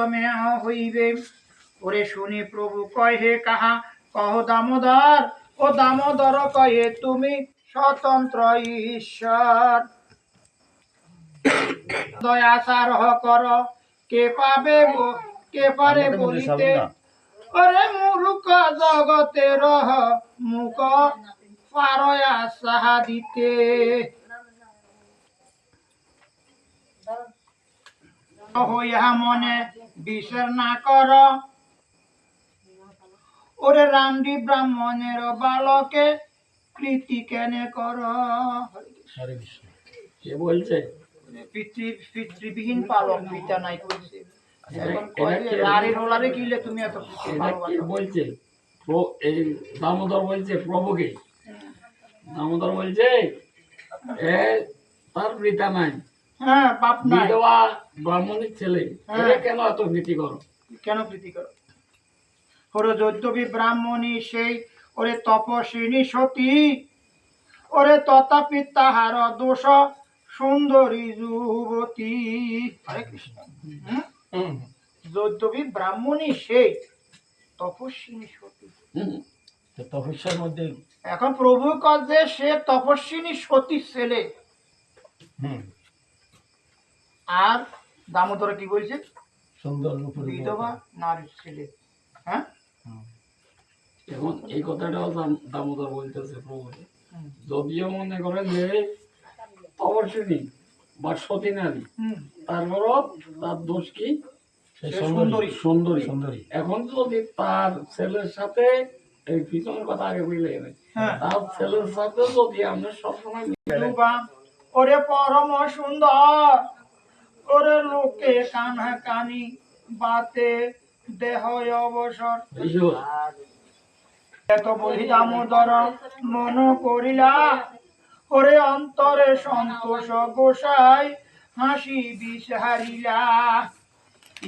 তমে হইবে। ওরে শুনি প্রভু কয় হে কাহা? কহ দামোদর ও দামোদর কয়ে তুমি স্বতন্ত্র ঈশ্বর। দয়া সারহ কর কে পাবে কে পারে বলিতে? ওরে মূর্খ জগতে রহ মুখ পারয়া সাহা দিতে। হইয়া মনে বিচার না কর। ওরে রামডি ব্রাহ্মণের বালকে কৃতি কেনে কর। কে বলছে? পিতৃ পিতৃবিহীন পালক পিতা নাই করছে। তুমি এত? বলছে? এই দামোদর বলছে প্রভুকে। দামোদর বলছে এ তার পিতা নাই। হ্যাঁ বাপ নাই। বিধবা ব্রাহ্মণের ছেলে হ্যাঁ। কেন এত ভীতি করো? কেন প্রীতি করো? ওরে যদ্যপি ব্রাহ্মণী সেই ওরে তপস্বিনী সতী। ওরে তথাপি তাহার দোষ সুন্দরী যুবতী। হরে কৃষ্ণ? যদ্যপি ব্রাহ্মণী সেই তপস্বিনী সতী। তপস্যার মধ্যে এখন প্রভু কাজে সে তপস্বিনী সতী ছেলে। হুম। আর দামোদর কি বলছে? সুন্দর বিধবা নারীর ছেলে। হ্যাঁ? এখন এই দামোদর বলতেছে প্রভুকে হুম। যদিও মনে করেন যে তপস্বিনী বা সতী নারী তারপরও তার দোষ কি? সুন্দরী। সুন্দরী। সুন্দরী। এখন যদি তার ছেলের সাথে এই পিছনের কথা আগে বুঝলে হ্যাঁ। তার ছেলের সাথে যদি আমরা সবসময় ওরে পরম সুন্দর। ওরে লোকে কানা কানি বাতে দেহ অবসর এত বলি দামোদর মন করিলা, ওরে অন্তরে সন্তোষ গোসাই, হাসি বিসারিলা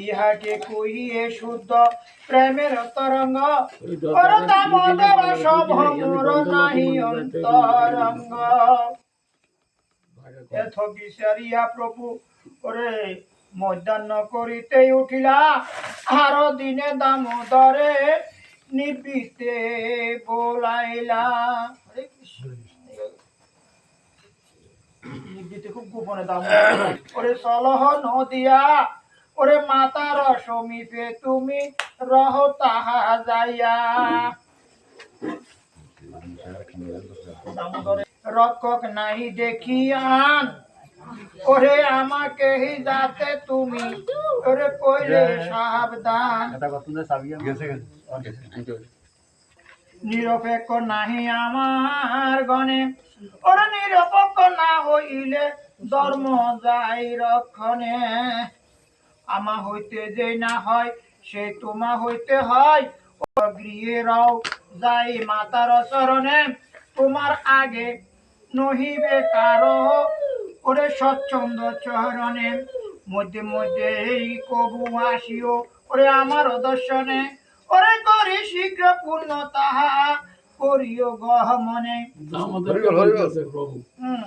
ইহাকে কহিয়ে শুদ্ধ প্রেমের তরঙ্গ দামোদর এখানে নাহি অন্তরঙ্গ। এথ বিচারিয়া প্রভু ওরে মধ্যাহ্ন করিতে উঠিলা। আর দিনে দামোদরে নিবিতে বোলাইলা। খুব গোপনে দামোদর। ওরে সলহ নদিয়া, ওরে মাতার সমীপে তুমি রহ তাহা যাইয়া। রক্ষক নাহি দেখিয়ান। ওরে আমাকে হি যাতে তুমি। ওরে কইলে সাবধান। নিরপেক্ষ নাহি আমার গণে। ওরে নিরপেক্ষ না হইলে ধর্ম যাই রক্ষণে। আমা হইতে যে না হয় সে তোমা হইতে হয়। ও গৃহে রাও যাই মাতার চরণে। তোমার আগে নহিবে কারও ওরে স্বচ্ছন্দ চরণে মধ্যে মধ্যে এই কবু আসিও। ওরে আমার দর্শনে ওরে করি শীঘ্র পূর্ণ তাহা করিও গহ মনে। দামোদরকে বলতেছে প্রভু। হুম,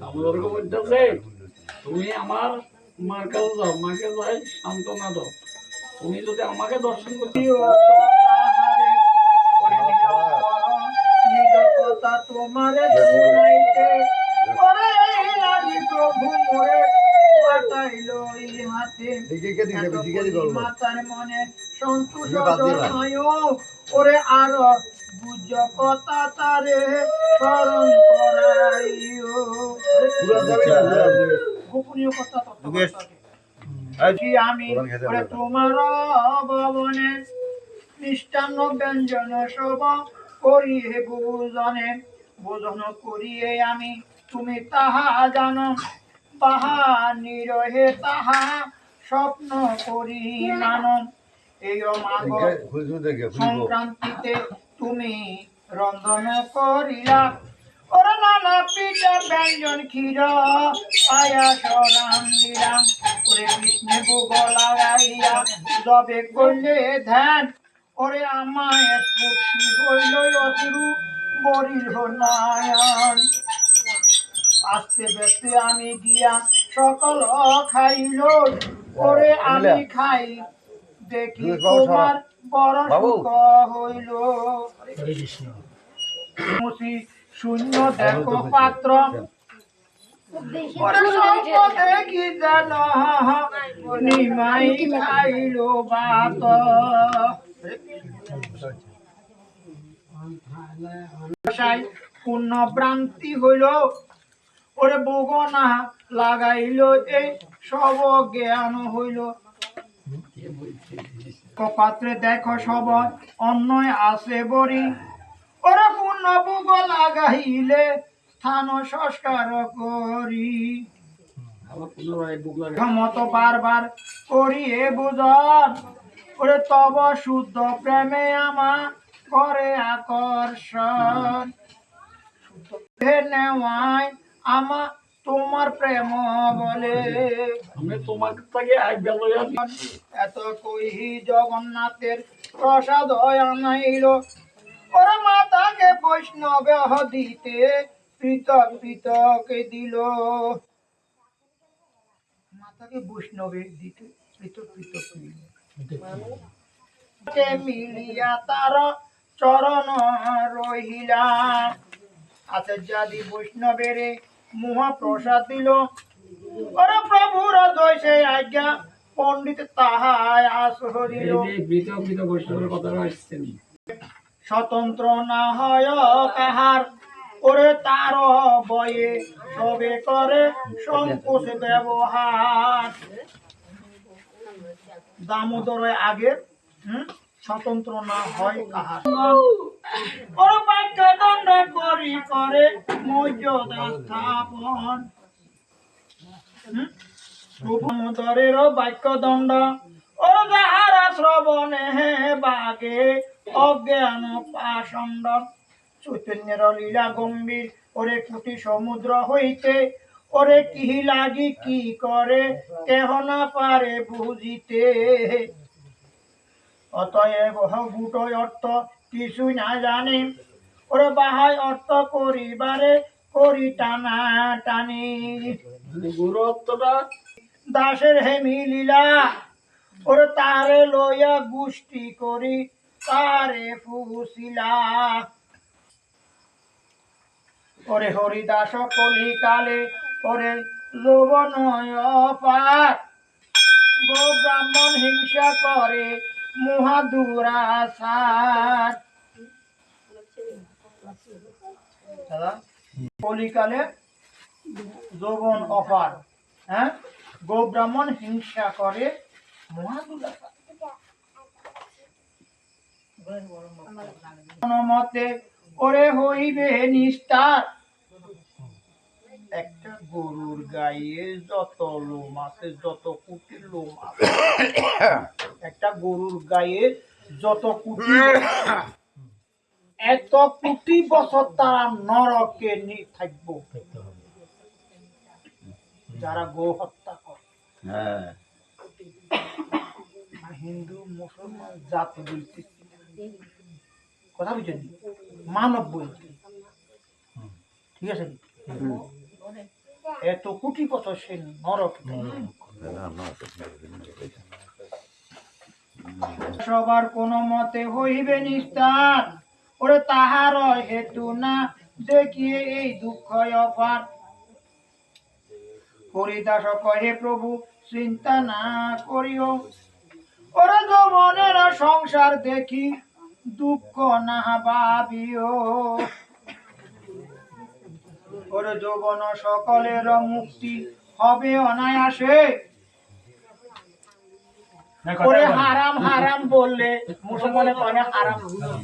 দামোদরকে বলতেছে তুমি আমার মার কাছে যাও মাকে যাই সান্ত্বনা দাও। তুমি যদি আমাকে দর্শন করতে তোমারে শুনাইতে। ওরে লাগি প্রভু মোরে পাঠাইল ইহাতে মাতার মনে সন্তোষ ওরে আর বুঝ কথা তারে স্মরণ করাইও। গোপনীয় কথা আমি তোমার ভবনে মিষ্টান্ন ব্যঞ্জন সব করিয়ে ভোজনে ভোজন করিয়ে আমি তুমি তাহা জানো তাহা নিরহে তাহা স্বপ্ন করি মানন এই সংক্রান্তিতে তুমি রন্ধন করিলা। ওর নানা পিঠা ব্যঞ্জন ক্ষীর পায়াস রান্দিলাম ওরে কৃষ্ণে ভোগ লাগাইয়া যবে করলে ধ্যান। ওরে আমায় স্পর্শী হইল অসুরু বরিল নয়ন আস্তে ব্যস্তে আমি গিয়া সকল খাইল ওরে আমি খাই। দেখি তোমার বড় সুখ হইল। মুসি শূন্য দেখো পাত্র। কি জান নিমাই খাইল বাত। পূর্ণ ভ্রান্তি হইল। ওরে বগনা লাগাইল এই সব জ্ঞান হইল। পাত্রে দেখো সব অন্যয় আছে বরি। ওরা পূর্ণ ভোগ লাগাইলে স্থান সংস্কার করি। মত বারবার করিয়ে বুঝন। ওরে তব শুদ্ধ প্রেমে আমা করে আকর্ষণ। নেওয়ায় আমা তোমার প্রেম বলে। আমি তোমাকে থেকে আজ্ঞা এত কহি জগন্নাথের প্রসাদ আনাইল। ওরা মাতাকে বৈষ্ণব দিতে পৃথক পৃথক দিল। মাতাকে বৈষ্ণবে দিতে পৃথক পৃথক দিল। মিলিয়া তার চরণ রহিলা। আচার্যাদি বৈষ্ণবের মহাপ্রসাদ দিল ওরে প্রভুর দোষে আজ্ঞা পণ্ডিত তাহায় আসছেন স্বতন্ত্র না হয় কাহার ওরে তার বয়ে সবে করে সংকোচ ব্যবহার। দামোদর আগে হুম? স্বতন্ত্র না হয় কাহার। বাক্য দণ্ড যাহারা শ্রবণে হে বাগে, অজ্ঞান চৈতন্যের লীলা গম্ভীর, ওরে কুটি সমুদ্র হইতে, ওরে কি লাগি কি করে, কেহ না পারে বুঝিতে। অতএব গুটো অর্থ কিছুই না জানে। ওরে বাহাই অর্থ করিবারে করি টানা টানি। গুরু অর্থটা? দাসের হেমি লীলা ওরে তারে লইয়া গুষ্টি করি তারে ফুসিলা ওরে হরিদাস কলি কালে ওরে লোবনয় পার। গো ব্রাহ্মণ হিংসা করে মহাদুরাসার। কলিকালে যৌবন অপার হ্যাঁ? গো ব্রাহ্মণ হিংসা করে মহাদুরাসার। মতে ওরে হইবে নিস্তার একটা গরুর গায়ে যত লোম আছে, যত কুটির লোম আছে। একটা গরুর গায়ে যত কুটি এত কোটি বছর তারা নরকে নি- থাকব। যারা গো হত্যা করে। হ্যাঁ। হিন্দু মুসলমান জাতি বলতে কথা বুঝছেন মানব বলতে ঠিক আছে এত কোটি বছর সে নরক সবার কোন মতে হইবে নিস্তার। ওরে তাহার হেতু না, দেখিয়ে এই দুঃখ অপার হরিদাস কহে, প্রভু, চিন্তা না করিও। ওরে সংসার দেখি, দুঃখ না ভাবিও। ওরে যৌবন সকলের মুক্তি হবে অনায়াসে। ওরে হারাম হারাম বললে মুসলমানে কয় হারাম।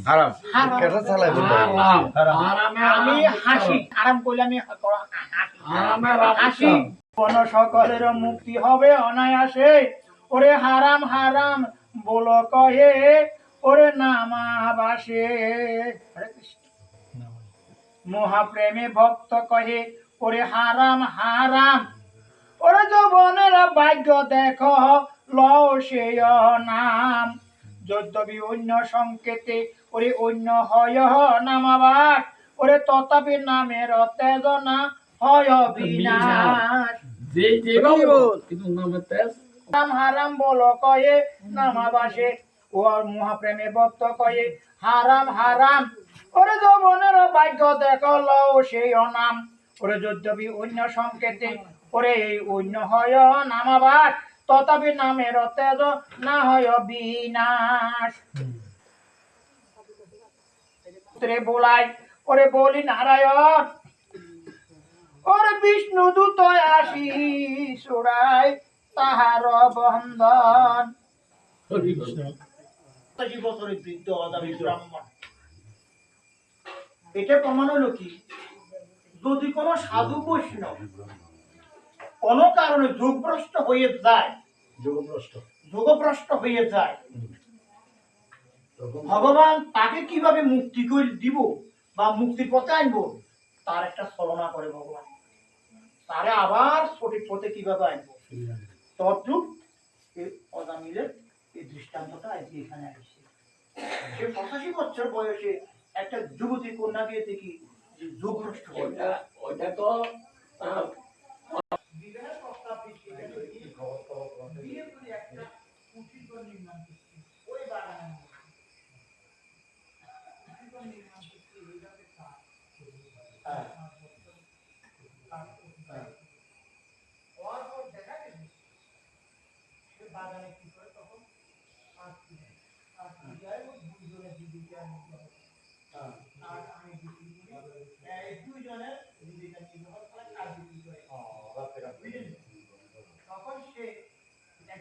হারাম। হারাম। কেটে চালাই বলতে হবে। আরাম আরামে আমি হাসি। আরাম করলে আমি হাসি। কোন সকলের মুক্তি হবে অনায়াসে। ওরে হারাম হারাম বল কহে। ওরে নামা বাসে হরে কৃষ্ণ। মহাপ্রেমে ভক্ত কহে ওরে হারাম হারাম। ওরে যৌবনের ভাগ্য দেখ। লও সে নাম। যদ্যপি অন্য সংকেতে ওরে অন্য হয় নামাবাস। ওরে তথাপি নামের হয় বিনাশ। নামে নাম হারাম বলো কয়ে নামাবাসে। ও মহাপ্রেমে বক্ত কয়ে হারাম হারাম। ওরে যৌবনের ভাগ্য দেখো লও সেই অনাম ওরে যদ্যপি অন্য সংকেতে ওরে এই অন্য হয় নামাবাস। তথাপি নামের তেজ না হয় বিনাশ বলাই, ওরে বলি নারায়ণ, ওরে বিষ্ণু দূত আসি সুরাই তাহার বন্ধন। এটা প্রমাণ হলো কি? যদি কোনো সাধু বৈষ্ণব কোনো কারণে যোগভ্রষ্ট হয়ে যায় যোগভ্রষ্ট। যোগভ্রষ্ট হয়ে যায়। ভগবান তাকে কীভাবে মুক্তি করে দিব বা মুক্তির পথে আনব তার একটা ছলনা করে ভগবান। তারে আবার সঠিক পথে কীভাবে আনব? তদ্রুপ এই অজামিলের এই দৃষ্টান্তটা আজকে এখানে আসছে। সে পঁচাশি বছর বয়সে একটা যুবতী কন্যাকে দেখি যে যোগভ্রষ্ট ওইটা ওইটা তো আহ, বিবাহের প্রস্তাব দিচ্ছি, এটা তো কি বিয়ে করে একটা উচিত নির্মাণ